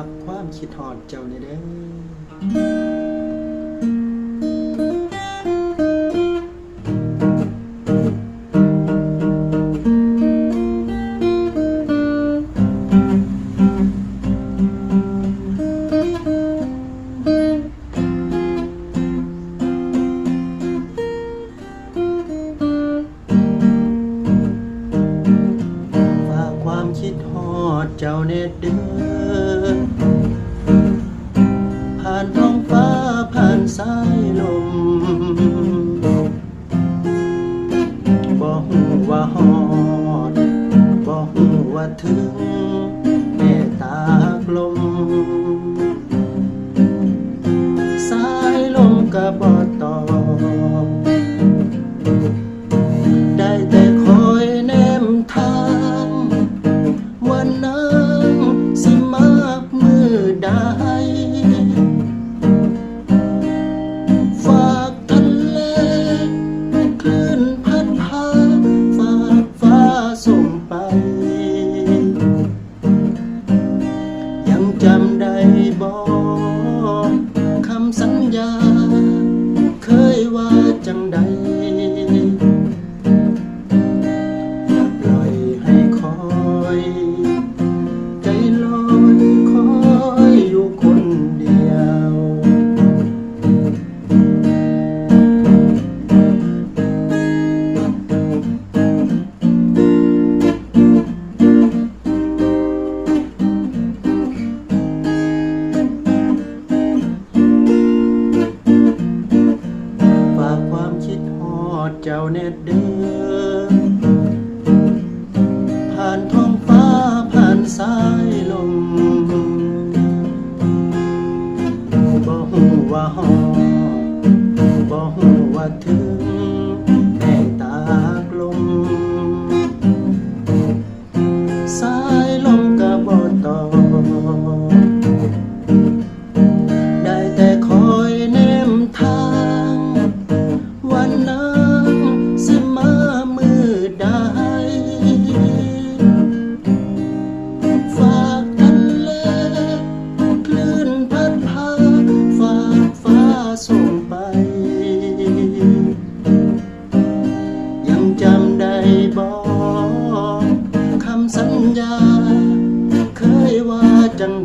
ับความคิดหอดเจ้าในเด้อ ดิน ผ่านท้องฟ้าผ่านสายลมบ่หูว่าหอดบ่หูว่าถึงแม่ตากลม ใจ เจ้าเนตเดินผ่านท้องฟ้าผ่านสายลมบ่ฮู้ว่าฮอบ่ฮู้ว่าเธอ 가장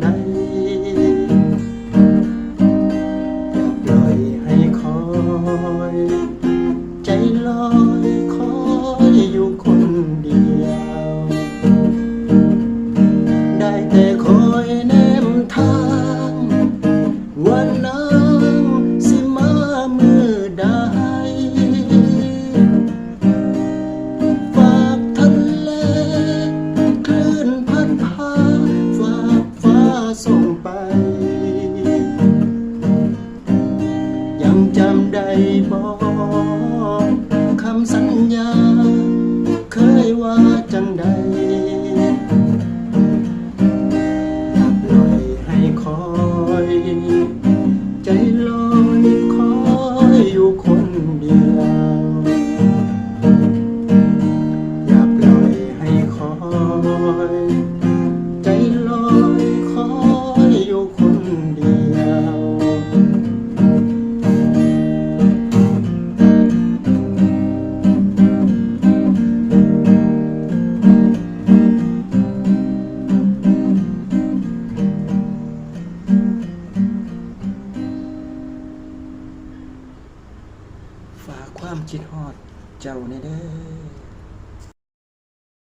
จังได้ ฝากความคิดฮอดเจ้าเนี่ยเด้อ